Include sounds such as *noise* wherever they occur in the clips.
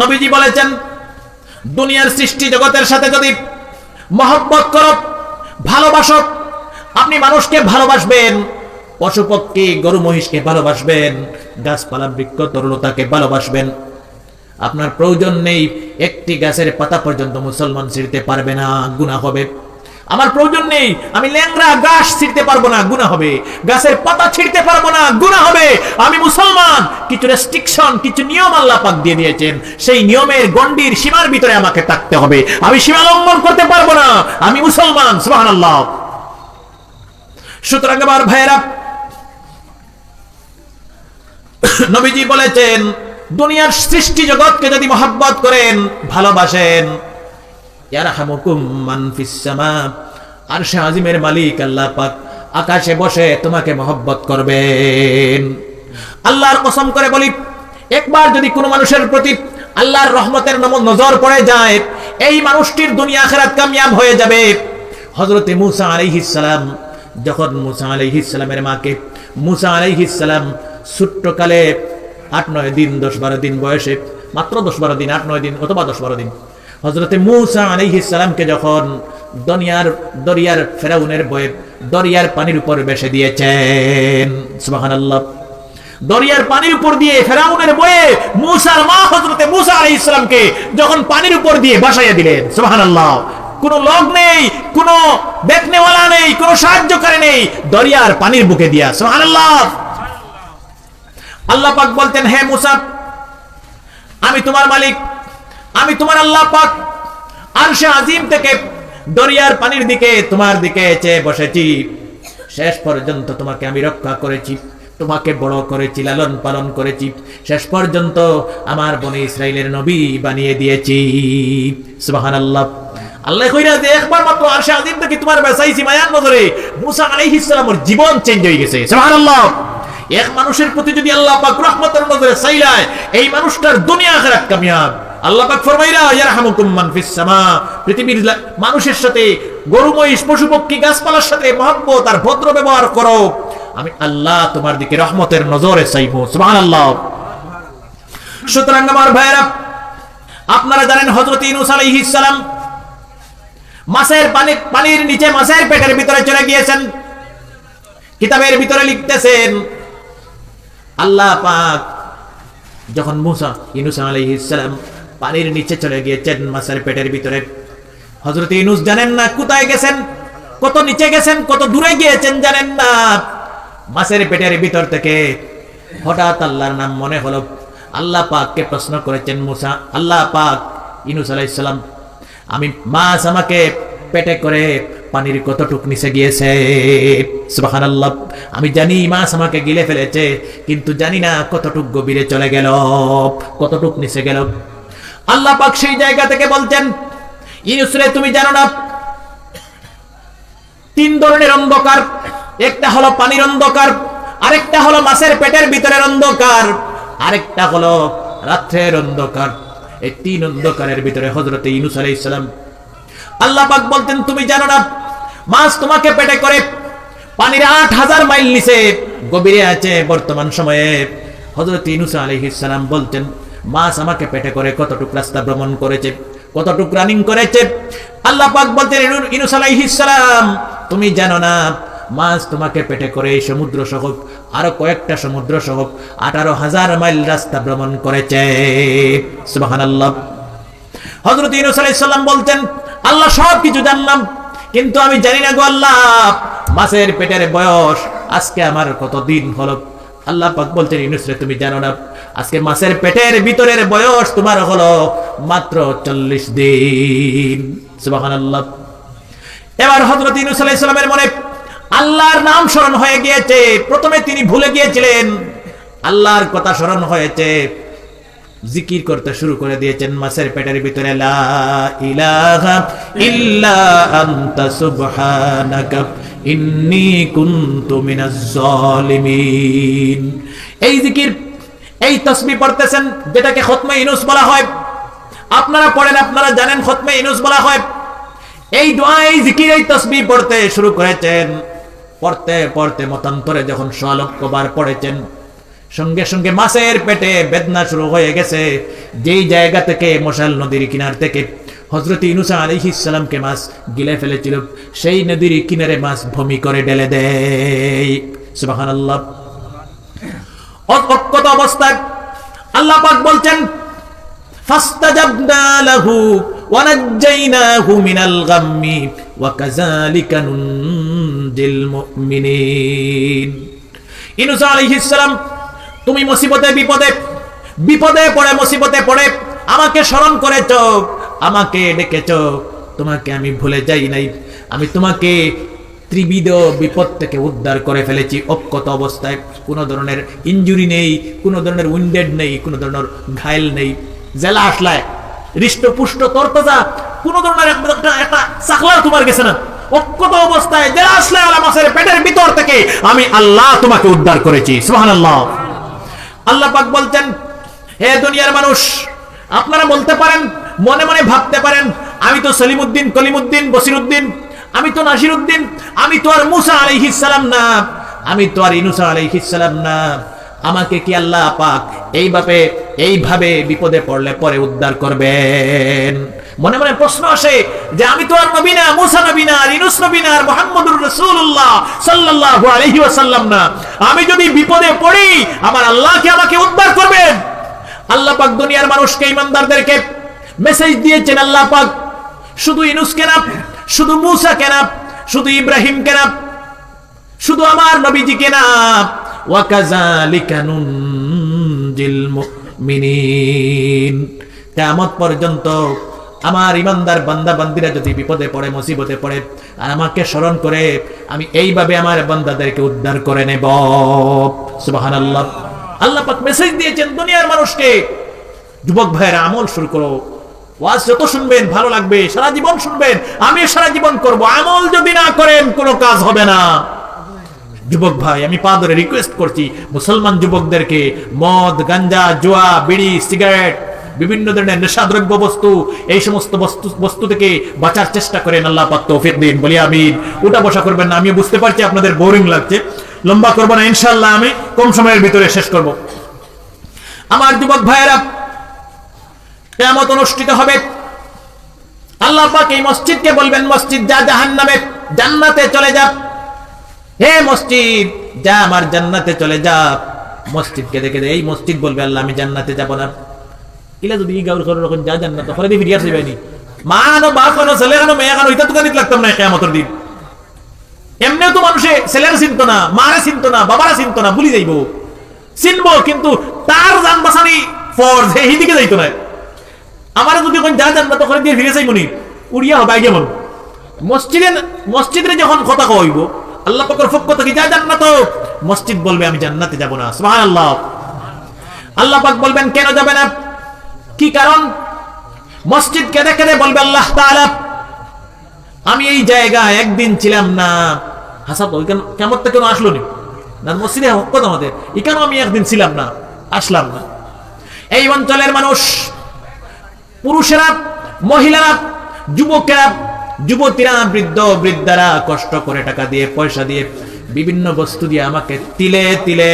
নবীজি বলেছেন, দুনিয়ার সৃষ্টি জগতের সাথে যদি মহব্বত করো ভালোবাসক আপনি মানুষকে ভালোবাসবেন পশু পক্ষী গরু মহিষকে ভালোবাসবেন, গাছপালা, বৃক্ষ, তরুণতাকে ভালোবাসবেন। আপনার প্রয়োজন নেই, একটি গাছের পাতা পর্যন্ত মুসলমান ছিঁড়তে পারবে না গুণা হবে। আমার প্রয়োজন নেই, আমি ল্যাংরা গাছ ছিঁড়তে পারব না গুণা হবে। গাছের পাতা ছিঁড়তে পারব না গুণা হবে। আমি মুসলমান, কিছু রেস্ট্রিকশন কিছু নিয়ম আল্লাহ পাক দিয়ে দিয়েছেন। সেই নিয়মের গণ্ডির সীমার ভিতরে আমাকে থাকতে হবে। আমি সীমা লঙ্ঘন করতে পারব না, আমি মুসলমান, সুবহানাল্লাহ। সুতরাং আমার ভাইয়েরা, নবীজি বলেছেন, দুনিয়ার সৃষ্টি জগৎকে যদি মহাব্বত করেন, ভালোবাসেন। ইয়ারহামুকুম মান আজিমের মালিক, আল্লাহ পাক আকাশে বসে তোমাকে মহব্বত করবেন। আল্লাহর কসম করে বলি, একবার যদি কোনো মানুষের প্রতি আল্লাহর রহমতের নম- নজর পড়ে যায়, এই মানুষটির দুনিয়া আখেরাত কামিয়াব হয়ে যাবে। হজরতে মুসা আলাইহিস সালাম, যখন মুসা আলাইহিস সালামের মাকে, মুসা আলাইহিস সালাম ছোট্টকালে আট নয় দিন, দশ বারো দিন বয়সে, মাত্র দশ বারো দিন, আট নয় দিন অথবা দশ বারো দিন হজরতে মুসা আলাইহিস সালামকে যখন দনিয়ার, দরিয়ার ফেরাউনের বয়ে, দরিয়ার পানির উপর বেসে দিয়েছেন, সুবহানাল্লাহ। দরিয়ার পানির উপর দিয়ে ফেরাউনের বয়ে মুসার মা হজরতে মুসা আলাইহিস সালামকে যখন পানির উপর দিয়ে বাসাইয়া দিলেন সুবাহান আল্লাহ কোনো লোক নেই, কোনো দেখনেওয়ালা নেই, কোনো সাহায্যকারী নেই, দরিয়ার পানির বুকে দিয়া, সুবহানাল্লাহ। আল্লাহ পাক বলতেন, হে মুসা, আমি তোমার মালিক আমি তোমার আল্লাহ পাক আরশে আজিম থেকে দরিয়ার পানির দিকে তোমার দিকে চেয়ে বসেছি। শেষ পর্যন্ত তোমাকে আমি রক্ষা করেছি, তোমাকে বড় করেছি, লালন পালন করেছি। শেষ পর্যন্ত আমার বনে ইসরায়েলের নবী বানিয়ে দিয়েছি। সুবহানাল্লাহ। আল্লাহ কইরা যে একবার মাত্র আরশে আজিম থেকে তোমার বেসাইছি মায়ার নজরে, মুসা আলাইহিস সালামের জীবন চেঞ্জ হয়ে গেছে। সুবহানাল্লাহ। এক মানুষের প্রতি যদি আল্লাহ পাক রহমতের নজরে চাইলায় এই মানুষটার দুনিয়া আখিরাত কামিয়াব। আল্লাহ পাক ফরমাইরা ইয়ারহামুকুম মান ফিস সামা। পৃথিবীর মানুষের সাথে গরু মহিষ পশু পক্ষী গাছপালার সাথে মহব্বত আর ভদ্র ব্যবহার করো। আমি আল্লাহ তোমার দিকে রহমতের নজরে চাইব। সুবহানাল্লাহ। সুতরাং আমার ভাইয়েরা, আপনারা জানেন হযরত ইউনূস আলাইহিস সালাম মাছের পানি, পানির নিচে মাছের পেটের ভিতরে চলে গিয়েছেন। কিতাবের ভিতরে লিখতেছেন, আল্লাহ পাক যখন মুসা ইনুস আলাইহিস সালাম পানির নিচে চলে গিয়েছেন মাছের পেটের ভিতরে। হজরত ইনুস জানেন না কোথায় গেছেন? কত নিচে গেছেন? কত দূরে গিয়েছেন জানেন না? মাছের পেটের ভিতর থেকে হঠাৎ আল্লাহর নাম মনে হলো। আল্লাহ পাককে প্রশ্ন করেছেন, মুসা, আল্লাহ পাক ইনুস আলাইহিস সালাম, আমি মাছ আমাকে পেটে করে পানির কতটুক নিচে গিয়েছে? সুবহানাল্লাহ, আমি জানি মাছ আমাকে গিলে ফেলেছে, কিন্তু জানি না কতটুক গভীরে চলে গেল, কতটুক নিচে গেল। আল্লাহ পাক সেই জায়গা থেকে বলছেন ইনুসরে তুমি জানো না, তিন ধরনের অন্ধকার, একটা হলো পানির অন্ধকার, আরেকটা হলো মাছের পেটের ভিতরের অন্ধকার, আরেকটা হলো রাত্রের অন্ধকার। এই তিন অন্ধকারের ভিতরে হজরতে ইনুস আলাইহিস সালাম। আল্লাহ পাক বলতেন, তুমি জানো না, মাছ তোমাকে পেটে করে পানির আট হাজার মাইল নিচে গভীরে আছে বর্তমান সময়ে। হজরত ইনুস আলাইহিস সালাম বলতেন মাছ আমাকে পেটে করে কতটুক রাস্তা ভ্রমণ করেছে, কতটুক রানিং করেছে। আল্লাহ পাক বলতেন, ইনু- ইনুস আলাইহিস তুমি জানো না, মাছ তোমাকে পেটে করে এই সমুদ্র সহ আরও কয়েকটা সমুদ্র সহ আঠারো হাজার মাইল রাস্তা ভ্রমণ করেছে। সুবহানাল্লাহ। হজরত ইনুস আলাইহিস সালাম বলতেন, আল্লাহ সব কিছু জানলাম, কিন্তু আমি জানি না গো আল্লাহ, মাছের পেটের বয়স আজকে আমার কত দিন হলো। আল্লাহ পাক বলছেন, ইনুস রে, তুমি জানো না, আজকে মাছের পেটের ভিতরের বয়স তোমার হলো মাত্র চল্লিশ দিন। সুবহানাল্লাহ। এবার হজরত ইনুস আলাইহিস সালামের মনে আল্লাহর নাম স্মরণ হয়ে গিয়েছে। প্রথমে তিনি ভুলে গিয়েছিলেন, আল্লাহর কথা স্মরণ হয়েছে। জিকির করতে শুরু করে দিয়েছেন, মাছের পেটের ভিতরে, লা ইলাহা ইল্লা আনতা সুবহানাকা। ইন্নী কুনতু মিনাজ জালিমিন। এই জিকির, এই তাসবিহ পড়তেছেন, যেটাকে খতমে ইনুস বলা হয়। আপনারা পড়েন, আপনারা জানেন খতমে ইনুস বলা হয়। এই দোয়া এই জিকির, এই তসবি পড়তে শুরু করেছেন। পড়তে পড়তে মতান্তরে যখন সোয়া পড়েছেন, সঙ্গে সঙ্গে মাছের পেটে বেদনা শুরু হয়ে গেছে। যেই জায়গা থেকে মশাল নদীর কিনার থেকে হজরত ইনুসা আলি ইসালামকে মাছ গিলে ফেলেছিল। সেই নদীর কিনারে মাছ ভূমি করে ডেলে দেয়। আল্লাহ অবস্থায় বলছেন ইনুসা তুমি মুসিবতে বিপদে বিপদে পড়ে, মুসিবতে পড়ে আমাকে স্মরণ করেছ। আমাকে ডেকেছ। তোমাকে আমি ভুলে যাই নাই। আমি তোমাকে ত্রিবিধ বিপদ থেকে উদ্ধার করে ফেলেছি। অক্ষত অবস্থায় কোনো ধরনের ইঞ্জুরি নেই, কোনো ধরনের উইন্ডেড নেই, কোনো ধরনের ঘায়ল নেই। জেলা আসলায়। হৃষ্টপুষ্ট তরতাজা, কোনো ধরনের একটা চাকলার তোমার গেছে না। অক্ষত অবস্থায় জেলা আসলে মাসের পেটের ভিতর থেকে আমি আল্লাহ তোমাকে উদ্ধার করেছি। সোহান আল্লাহ আল্লাহ পাক বলছেন, হে দুনিয়ার মানুষ, আপনারা বলতে পারেন মনে মনে ভাবতে পারেন, আমি তো সলিমুদ্দিন, কলিমুদ্দিন, বসিরুদ্দিন, আমি তো নাসিরুদ্দিন, আমি তো আর মুসা আলাইহিস সালাম না, আমি তো আর ইনুসা আলাইহিস সালাম না। আমাকে কি আল্লাহ পাক এইভাবে এইভাবে বিপদে পড়লে পরে উদ্ধার করবেন? মনে মনে প্রশ্ন আসে যে আমি তো আর নবী না, মুসা নবী না ইনুস নবী না, আর মুহাম্মদুর রাসূলুল্লাহ সাল্লাল্লাহু আলাইহি না। আমি যদি বিপদে পড়ি, আমার আল্লাহ কি আমাকে উদ্ধার করবেন? আল্লাহ পাক দুনিয়ার মানুষকে, ইমানদারদেরকে মেসেজ দিয়েছেন আল্লাহ পাক। শুধু ইনুস কেনা শুধু মুসা কেনা শুধু ইব্রাহিম কেনা শুধু আমার নবীজি কেনা ওয়াকাযালিকা নুনজিল মুমিনিন। কিয়ামত পর্যন্ত আমার ইমানদার বান্দা, বান্দিরা যদি বিপদে পড়ে, মুসিবতে পড়ে, আর আমাকে স্মরণ করে, আমি এইভাবে আমার বান্দাদেরকে উদ্ধার করে নেব। সুবহানাল্লাহ। আল্লাহ পাক মেসেজ দিয়েছেন, দুনিয়ার মানুষকে। যুবক ভাইয়েরা, আমল শুরু করো। ওয়াজ যত শুনবেন, ভালো লাগবে, সারা জীবন শুনবেন, আমি সারা জীবন করব। আমল যদি না করেন, কোনো কাজ হবে না। যুবক ভাই, আমি পা ধরে রিকোয়েস্ট করছি, মুসলমান যুবকদেরকে মদ, গাঞ্জা, জুয়া, বিড়ি সিগারেট বিভিন্ন ধরনের নেশাদ্রব্য বস্তু, এই সমস্ত বস্তু বস্তু থেকে বাঁচার চেষ্টা করেন, আল্লাহ পাক তৌফিক দিন। বলি আমি উঠা বসা করবেন না আমি বুঝতে পারছি আপনাদের বোরিং লাগছে। লম্বা করব না ইনশাল্লাহ আমি কম সময়ের ভিতরে শেষ করব। আমার যুবক ভাইয়েরা কেমত অনুষ্ঠিত হবে। আল্লাহ পাক এই মসজিদকে বলবেন, মসজিদ যা জাহান্নামে, জান্নাতে চলে যা। হে মসজিদ, যা আমার জান্নাতে চলে যা। মসজিদকে দেখে এই মসজিদ বলবে, আল্লাহ, আমি জান্নাতে যাব না। ইলা যদি গাউর করে রকম যা জান্নাত হরে দি ফিরিয়ার যাইবানি মা নো বাপ ছেলে কেন মেয়ে কেন ইতা তো কানিত লাগতাম না কিয়ামতের দিন। এমনিও তো মানুষে ছেলেরা চিনত না, মারা চিনত না, বাবারা চিনত না, ভুলি যাইব। চিনবো, কিন্তু তার জান বাসানি ফরজ, হে হিদিকে যাইতো না। আমার যদি কোন যা জান্নাত তখন দিয়ে ফিরে যাইব নি। উড়িয়া হবে আগে মন মসজিদে মসজিদে যখন কথা কইব, আল্লাহ পাকের পক্ষ থেকে, যা জান্নাত মসজিদ বলবে, আমি জান্নাতে যাব না। সুবহানাল্লাহ। আল্লাহ পাক বলবেন, কেন যাবে না? কি কারণ? মসজিদ কেঁদে কেঁদে বলবে, আল্লাহ তাআলা, আমি এই জায়গায় একদিন ছিলাম না। হাসাব ওইখানে কেমন তো কেন আসলো নি? না, মসজিদে হক কথা আমাদের। এখানেও আমি একদিন ছিলাম না, আসলাম না। এই অঞ্চলের মানুষ পুরুষেরা, মহিলারা, যুবকেরা, যুবতীরা, বৃদ্ধ, বৃদ্ধারা কষ্ট করে টাকা দিয়ে, পয়সা দিয়ে বিভিন্ন বস্তু দিয়ে আমাকে তিলে তিলে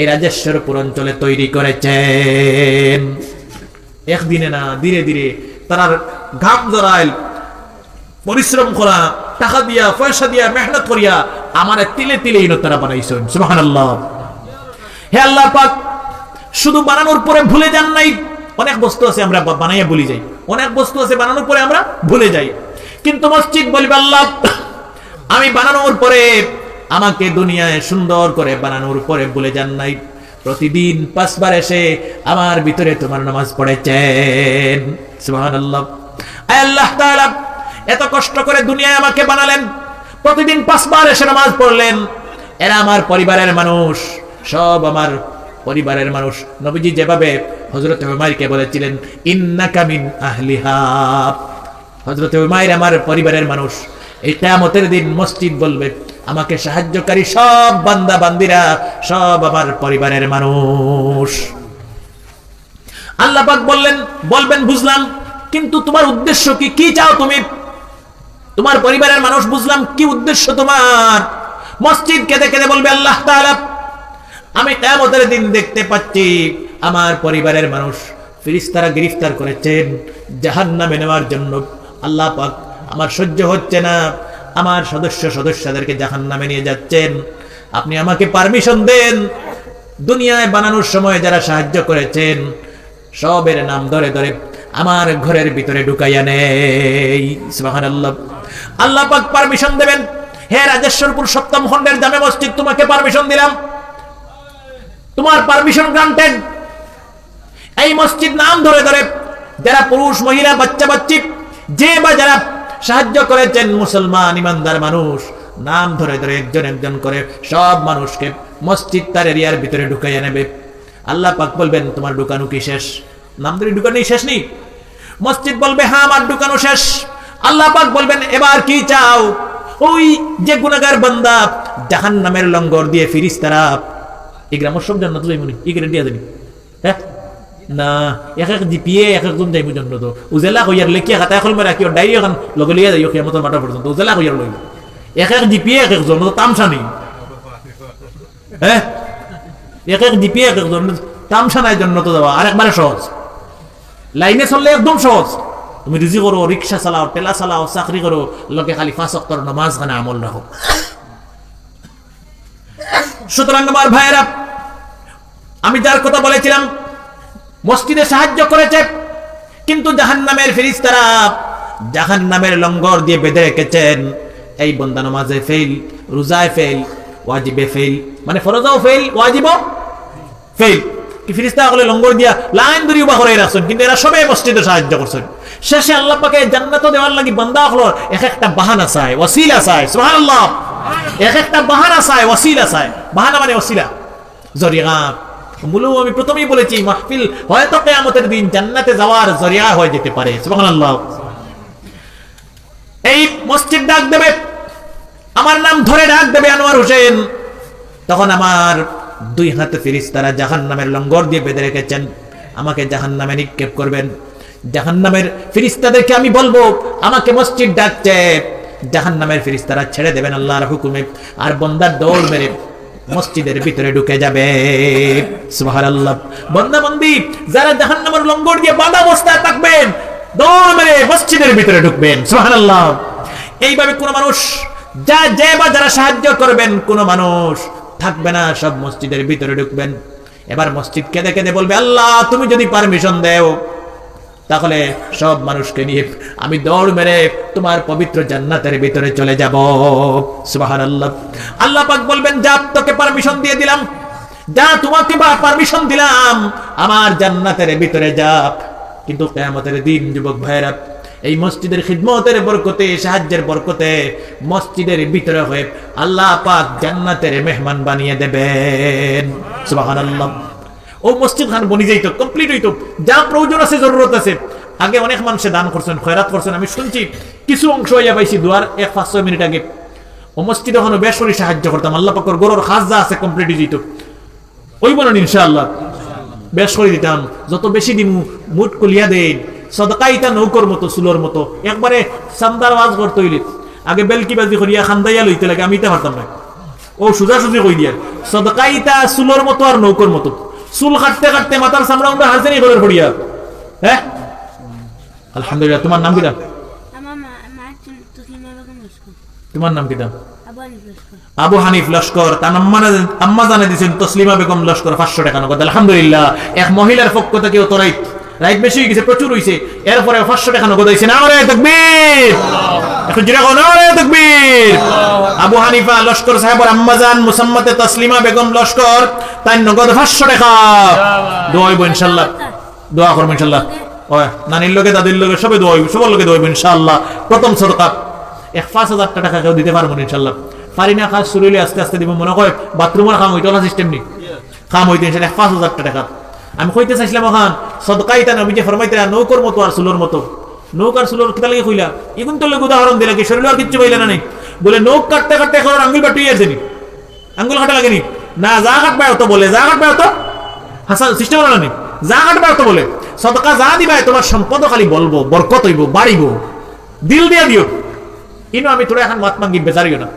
এই রাজেশ্বরপুর অঞ্চলে তৈরি করেছেন। একদিনে না, ধীরে ধীরে তারা ঘাম জড়াইল পরিশ্রম করা, টাকা দিয়া, পয়সা দিয়া, মেহনত করিয়া আমার তিলে তিলে ইনো তারা বানাইছেন। সুবহানাল্লাহ। হে আল্লাহ পাক, শুধু বানানোর পরে ভুলে যান নাই অনেক বস্তু আছে আমরা বানাইয়া ভুলে যাই। অনেক বস্তু আছে বানানোর পরে আমরা ভুলে যাই। কিন্তু মসজিদ বলবে, আল্লাহ, আমি বানানোর পরে আমাকে দুনিয়ায় সুন্দর করে বানানোর পরে ভুলে যান নাই। প্রতিদিন পাঁচবার এসে আমার ভিতরে তোমার নামাজ পড়েছেন সুবহানাল্লাহ। আল্লাহ তাআলা, এত কষ্ট করে দুনিয়ায় আমাকে বানালেন। প্রতিদিন পাঁচবার এসে নামাজ পড়লেন। এরা আমার পরিবারের মানুষ, সব আমার পরিবারের মানুষ। নবীজি যেভাবে হজরত হুমায়রকে বলেছিলেন, ইন্নাকা মিন আহলিহা। হজরত হুমায়র আমার পরিবারের মানুষ। এই কিয়ামতের দিন মসজিদ বলবে, আমাকে সাহায্যকারী সব বান্দা, বান্দিরা, সব আমার পরিবারের মানুষ। আল্লাহ বললেন, বলবেন, বুঝলাম, কিন্তু তোমার উদ্দেশ্য কি? কি চাও তুমি? তোমার পরিবারের মানুষ, বুঝলাম, কি উদ্দেশ্য তোমার? মসজিদ কেঁদে কেঁদে বলবে, আল্লাহ তাআলা আমি কেমতের দিন দেখতে পাচ্ছি আমার পরিবারের মানুষ ফিরিস্তারা গ্রেফতার করেছেন জাহান নামে নেওয়ার জন্য। আল্লাহ পাক আমার সহ্য হচ্ছে না। আমার সদস্য সদস্যদেরকে জাহান নামে নিয়ে যাচ্ছেন। আপনি আমাকে পারমিশন দেন। দুনিয়ায় বানানোর সময় যারা সাহায্য করেছেন, সবের নাম ধরে ধরে আমার ঘরের ভিতরে ঢুকাইয়া নেই। সুবহানাল্লাহ। আল্লাহ পাক পারমিশন দেবেন। হে রাজেশ্বরপুর সপ্তম খণ্ডের জামে মসজিদ, তোমাকে পারমিশন দিলাম। তোমার পারমিশন গ্রান্টেড এই মসজিদ নাম ধরে ধরে যারা পুরুষ, মহিলা, বাচ্চা বাচ্চি যে বা যারা সাহায্য করেছেন, মুসলমান, ইমানদার মানুষ, নাম ধরে ধরে একজন একজন করে সব মানুষকে মসজিদ তার এরিয়ার ভিতরে ঢুকাইয়া নেবে। আল্লাহ পাক বলবেন, তোমার ঢুকানো কি শেষ? নাম ধরে, ঢুকানো শেষ নেই। মসজিদ বলবে হ্যাঁ আমার ঢুকানো শেষ। আল্লাহ পাক বলবেন, এবার কি চাও? ওই যে গুনাগার বান্দা জাহান নামের লঙ্গর দিয়ে ফিরিস তারা এই গ্রামের সব জান্নাত যাইবনি এই গ্যারেন্টি আছে নি? না, এক এক জিপিএ এক একজন যাইব জন্য তো। উজেলা কইয়ার লেখিয়া খাতা এখন মেরা কিয় ডাইরি এখন লগে লিয়া যাইও কিয়ামতের মাথা পর্যন্ত। উজেলা কইয়ার লইব এক এক জিপিএ এক একজন তো তামসা নেই। হ্যাঁ? এক এক জিপিএ এক একজন, তামসা নাই জন্য তো যাওয়া। আর একবারে সহজ। লাইনে চললে একদম সহজ। তুমি রিজি করো, রিক্সা চালাও টেলা চালাও, চাকরি করো লোকে খালি ফাঁস অক্টর নামাজ খানে আমল রাখো। সুতরাং আমার ভাইয়েরা আমি যার কথা বলেছিলাম, মসজিদে সাহায্য করেছে, কিন্তু জাহান নামের ফিরিস্তারা জাহান নামের লঙ্গর দিয়ে বেঁধে রেখেছেন। এই বন্দা নমাজে ফেল রোজায় ফেল ওয়াজিবে ফেল মানে ফরজাও ফেল ওয়াজিবও ফেল কি ফিরিস্তা হলে লঙ্গর দিয়া লাইন ধরি উবা করে রাখছেন, কিন্তু এরা সবাই মসজিদে সাহায্য করছেন। শেষে আল্লাহ পাকে জান্নাত দেওয়ার লাগি বান্দা হলো এক একটা বাহানা চায়, ওয়াসিলা চায়, সুবহানাল্লাহ। এক একটা বাহানা চায়, ওয়াসিলা চায়। বাহানা মানে ওসিলা জরিয়া মূল আমি প্রথমেই বলেছি, মাহফিল হয়তো কেয়ামতের দিন জান্নাতে যাওয়ার জরিয়া হয়ে যেতে পারে। এই মসজিদ ডাক দেবে, আমার নাম ধরে ডাক দেবে আনোয়ার হোসেন। তখন আমার দুই হাতে ফিরিস তারা জাহান নামের লঙ্গর দিয়ে বেঁধে রেখেছেন। আমাকে জাহান নামে নিক্ষেপ করবেন। জাহান নামের ফিরিস্তাদেরকে আমি বলব, আমাকে মসজিদ ডাকছে জাহান নামের ফিরিস্তারা ছেড়ে দেবেন আল্লাহর হুকুমে। আর বন্দার দৌড় মেরে মসজিদের ভিতরে ঢুকে যাবে। সুবহানাল্লাহ। বন্দা বন্দি যারা জাহান নামের লঙ্গর দিয়ে বাঁধা অবস্থায় থাকবেন দৌড় মসজিদের ভিতরে ঢুকবেন। সুবহানাল্লাহ। এইভাবে কোন মানুষ, যা যে বা যারা সাহায্য করবেন, কোন মানুষ থাকবে না, সব মসজিদের ভিতরে ঢুকবেন। এবার মসজিদ কেঁদে কেঁদে বলবে, আল্লাহ, তুমি যদি পারমিশন দেও তাহলে সব মানুষকে নিয়ে আমি দৌড় মেরে তোমার পবিত্র জান্নাতের ভিতরে চলে যাব। সুবাহান আল্লাহ আল্লাহ পাক বলবেন, যা তোকে পারমিশন দিয়ে দিলাম, যা তোমাকে বা পারমিশন দিলাম, আমার জান্নাতের ভিতরে যা। কিন্তু কেয়ামতের দিন, যুবক ভাইরা এই মসজিদের খিদমতের বরকতে, সাহায্যের বরকতে মসজিদের ভিতরে হয়ে আল্লাহ পাক জান্নাতের মেহমান বানিয়ে দেবেন। সুবহানাল্লাহ। ও মসজিদ খান বনি যাইতো কমপ্লিট হইতো। যা প্রয়োজন আছে, জরুরত আছে। আগে অনেক মানুষে দান করছেন, খয়রাত করছেন, আমি শুনছি কিছু অংশ হইয়া পাইছি দুয়ার এক পাঁচ ছয় মিনিট আগে। ও মসজিদে ওখানে বেশ সাহায্য করতাম, আল্লাহ পাকর গরুর খাস যা আছে কমপ্লিট হয়ে যেত। ওই বলেন ইনশাআল্লাহ। বেশ করে দিতাম, যত বেশি দিমু, মুট কলিয়া দেই সদকাইতা নৌকর মতো সুলোর মতো। একবারে সান্দার ওয়াজ করতে হইলে। আগে বেলকি বাজি করিয়া খান্দাইয়া লইতে লাগে, আমি তা পারতাম না। ও সুজা সুজি কই দিয়া সদকাইতা সুলোর মতো আর নৌকর মতো। চুল কাটতে কাটতে মাথার চামড়া উন্ডা হাসে নি গলের পড়িয়া হ্যাঁ আলহামদুলিল্লাহ তোমার নাম কিটা আমার তোমার নাম কিটা আবু আবু হানিফ লস্কর তার আম্মা আম্মা জানে দিয়েছেন তসলিমা বেগম লস্কর পাঁচশো টাকা নগদ। আলহামদুলিল্লাহ এক মহিলার পক্ষ থেকে তো রাইট রাইট বেশি হয়ে গেছে প্রচুর হয়েছে এরপরে পাঁচশো টাকা নগদ হয়েছে না রে তকবীর এখন যেটা কোন রে তকবীর। আবু হানিফা লস্কর সাহেবের আম্মাজান মুসাম্মাতে তসলিমা বেগম লস্কর তাই নগদ পাঁচশো টাকা। দোয়া হইব ইনশাল্লাহ। দোয়া করব ইনশাল্লাহ। নানির লোকে দাদির লোকে দোয়া হইব সবার লোকে দোয়া হইব ইনশাল্লাহ। প্রথম এক পাঁচ হাজার টাকা কেউ দিতে পারব ইনশাল্লাহ। পারি না কাজ শুরু হইলে আস্তে আস্তে দিব। মনে হয় বাথরুমের খাম হইতো সিস্টেম নেই। খাম হইতে ইনশাল্লাহ পাঁচ হাজার টাকা। আমি কইতে চাইছিলাম ওখান সদকাইতা নবী যে ফরমাইতে নৌকর মতো আর সুলোর মতো। নৌকার সুলোর কিতা লাগে কইলা এখন তো উদাহরণ দিলা কি? শরীর আর কিচ্ছু পাইলে না নাই বলে, নৌক কাটতে কাটতে এখন আঙ্গুল বাটুই আছে নি। আঙ্গুল কাটা লাগেনি। না, যা কাটবে তো বলে, যা কাটবে তো হাসান, সিস্টেম না যা কাটবে তো বলে, সদকা যা দিবা তোমার সম্পদ খালি বলব, বরকত হইব, বাড়িব। দিল দিয়া দিও। ইনো আমি তোরা এখন মাত মাঙ্গি বেজারিও না।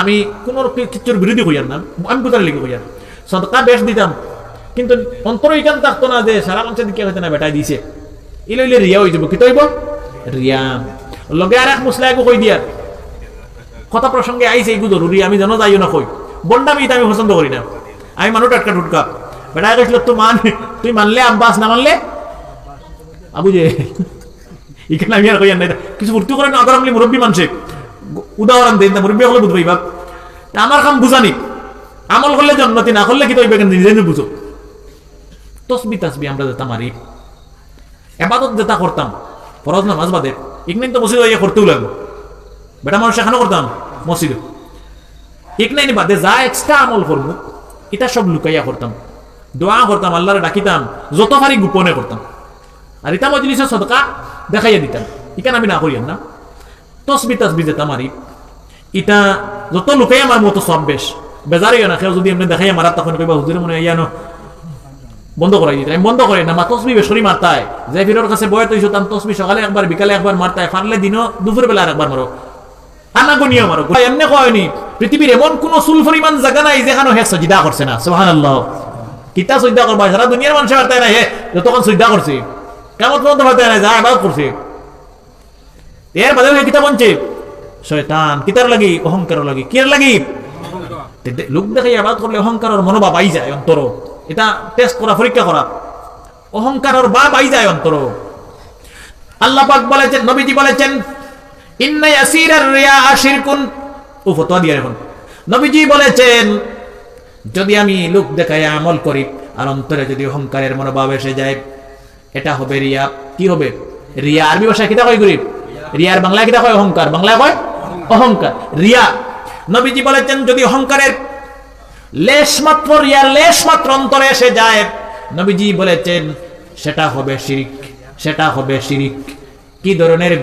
আমি কোন কিছুর বিরোধী হইয়ার না, আমি কোথায় লিখে হইয়ার সদকা বেশ দিতাম, কিন্তু অন্তর ইকান থাকতো না যে সারা মানুষের দিকে হইতে না বেটাই দিছে। ইলে ইলে রিয়া হয়ে যাব, কি তৈব? রিয়া লগে আর এক মুসলা একো কই দিয়া কথা প্রসঙ্গে আইছে এইগু জরুরি আমি জানো যাইও না কই বন্ডামি এটা আমি পছন্দ করি না। আমি মানুষ টাটকা টুটকা বেটা গেছিল তো মান তুই মানলে আব্বাস না মানলে আবু যে এখানে *laughs* আমি আর কই নাই। কিছু ফুর্তি করে না আমলি মুরব্বী মানুষে উদাহরণ দেন না মুরব্বী হলে বুঝবই বাপ। আমার কাম বুঝানি আমল করলে জন্মতি, না করলে কি তো নিজে বুঝো তসবি তাসবি আমরা যেটা মারি এবাদত যেটা করতাম ফরজ নামাজ বাদে ইকনাইন তো মসজিদ ইয়ে করতেও লাগবো। বেটা মানুষ এখানে করতাম মসজিদে ইকনাইন বাদে যা এক্সট্রা আমল করব, এটা সব লুকাইয়া করতাম। দোয়া করতাম, আল্লাহরে ডাকিতাম, যত পারি গোপনে করতাম। আর এটা মজলিসের সদকা দেখাইয়া দিতাম। ইখানে আমি না করিয়াম না। তসবি তসবি যেটা মারি। ইটা যত লুকাই আমার মতো সব বেশ। বেজারিও না কেউ যদি এমনি দেখাইয়া মারার তখন কইবা, হুজুরে মনে ইয়ানো বন্ধ করাই দিতে। আমি বন্ধ করে না মা তসবি বেসরি মারতায়। যে ফিরোর কাছে বয়ে তৈছো তাম তসবি সকালে একবার বিকালে একবার মারতায় পারলে দিনও দুপুর বেলা আর একবার মারো। আনা গুনিয়া মারো। এমনি কয়নি পৃথিবীর এমন কোন পরিমাণ জায়গা নাই যেখানে হে সজিদা করছে না সুবহানাল্লাহ। কিতা সজিদা করবা? সারা দুনিয়ার মানুষ মারতায় না হে যতক্ষণ সজিদা করছে। কেমন পর্যন্ত না যা এবার করছে। এর বাদে কিতা বলছে শয়তান কিতার লাগি? অহংকার লাগি। কির লাগি? লোক দেখে আবাদ করলে অহংকারের মনোভাব আই যায় অন্তর এটা টেস্ট করা, পরীক্ষা করা। অহংকারের বাপ আই যায় অন্তর। আল্লাহ পাক বলেছেন, নবীজি বলেছেন ইন্না ইয়াসিরার রিয়া শিরকুন ও ফতোয়া দিয়ে এখন নবীজি বলেছেন, যদি আমি লোক দেখায় আমল করি, আর অন্তরে যদি অহংকারের মনোভাব এসে যায়, এটা হবে রিয়া। কি হবে? রিয়া আরবি ভাষায় কিতা কয় গরিব? রিয়ার বাংলায় কিতা কয়? অহংকার। বাংলায় কয়? অহংকার। রিয়া। নবীজি বলেছেন, যদি অহংকারের সেটা হবে সেটা হবে শিরিক। ধরনের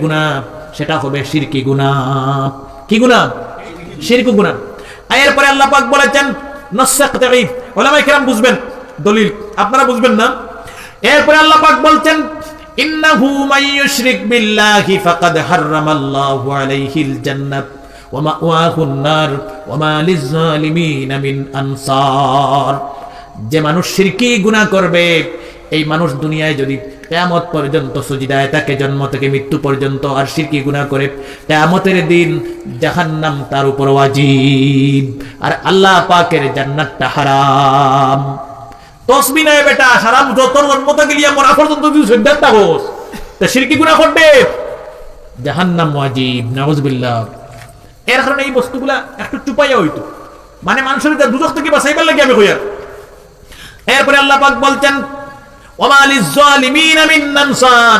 বলেছেন বুঝবেন, দলিল। আপনারা বুঝবেন না? এরপরে আল্লাহ পাক বলছেন, ইন্নাহু মাইয়ুশরিক বিল্লাহি ফাকাদ হাররামাল্লাহু আলাইহিল জান্নাত। ওয়া মাওয়াহুন নার ওয়া মা লিয-যালিমিন মিন আনসার যে মানুষ শিরকি গুনাহ করবে, এই মানুষ দুনিয়ায় যদি কেয়ামত পর্যন্ত সুজিদায় তাকে জন্ম থেকে মৃত্যু পর্যন্ত আর শিরকি গুনাহ করে, কেয়ামতের দিন জাহান্নাম তার উপর ওয়াজিব। আর আল্লাহ পাকের জান্নাতটা হারাম। তসবি নাই বেটা সারা যত জন্মতে গেলিয়া মরা পর্যন্ত তুই সন্ধ্যার থাকোস তা শিরকি গুনাহ করবে? জাহান্নাম ওয়াজিব, নাউজুবিল্লাহ। এর কারণে এই বস্তুগুলা একটু চুপাইয়া হইতো। মানে মানুষের যা দুজক থেকে বাঁচাইবার লাগে আমি কইয়ার এরপরে আল্লাহ পাক নানসার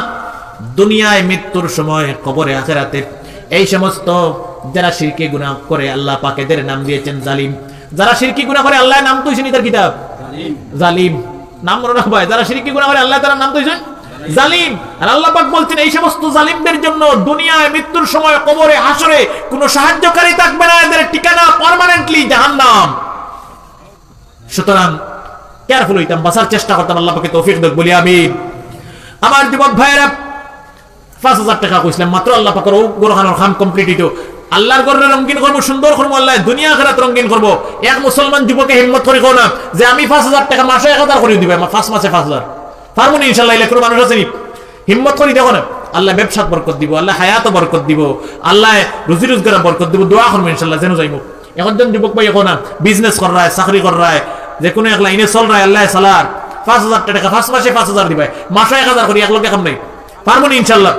দুনিয়ায় মৃত্যুর সময় কবরে আখেরাতে এই সমস্ত যারা শিরকি গুনাহ করে আল্লাহ পাক এদের নাম দিয়েছেন জালিম। যারা শিরকি গুনাহ করে আল্লাহ নাম তো তার কিতাব? জালিম। নাম মনে রাখবা যারা শিরকি গুনাহ করে আল্লাহ তারা নাম তো জালিম। আর আল্লাহ বলছেন, এই সমস্ত জালিমদের জন্য দুনিয়ায় মৃত্যুর সময় কবরে হাসরে কোনো সাহায্যকারী থাকবে না, এদের ঠিকানা পার্মানেন্টলি জাহান্নাম। সুতরাং কেয়ারফুল হইতাম, বাঁচার চেষ্টা করতাম, আল্লাহ পাকে তৌফিক দেখ, বলি আমি আমার যুবক ভাইয়েরা, পাঁচ হাজার টাকা কইছিলাম, মাত্র আল্লাহ পাকের ও গ্রহানোর কমপ্লিট হইতো। আল্লাহর গর্বে রঙ্গিন করব, সুন্দর করব আল্লাহ দুনিয়া খেরাত রঙ্গিন করব। এক মুসলমান যুবকে হিম্মত করে না যে আমি পাঁচ হাজার টাকা মাসে এক হাজার করে দিবে, আমার পাঁচ মাসে পাঁচ হাজার। পারব না ইনশাল্লাহ এলে কোনো মানুষ আছে? হিম্মত করি দেখো না। আল্লাহ ব্যবসাত বরকত দিব, আল্লাহ হায়াত বরকত দিব, আল্লাহ রুজি রোজগার বরকত দিব, দোয়া করব ইনশাল্লাহ যেন যাইব। এখন জন যুবক ভাই এখন বিজনেস কর রায়, চাকরি কর রায় যে কোনো এক লাইনে চল রায়, আল্লাহ সালার। পাঁচ হাজার টাকা পাঁচ মাসে পাঁচ হাজার দিবাই মাসে এক হাজার করি, এক লোক এখন নাই। পারব না ইনশাল্লাহ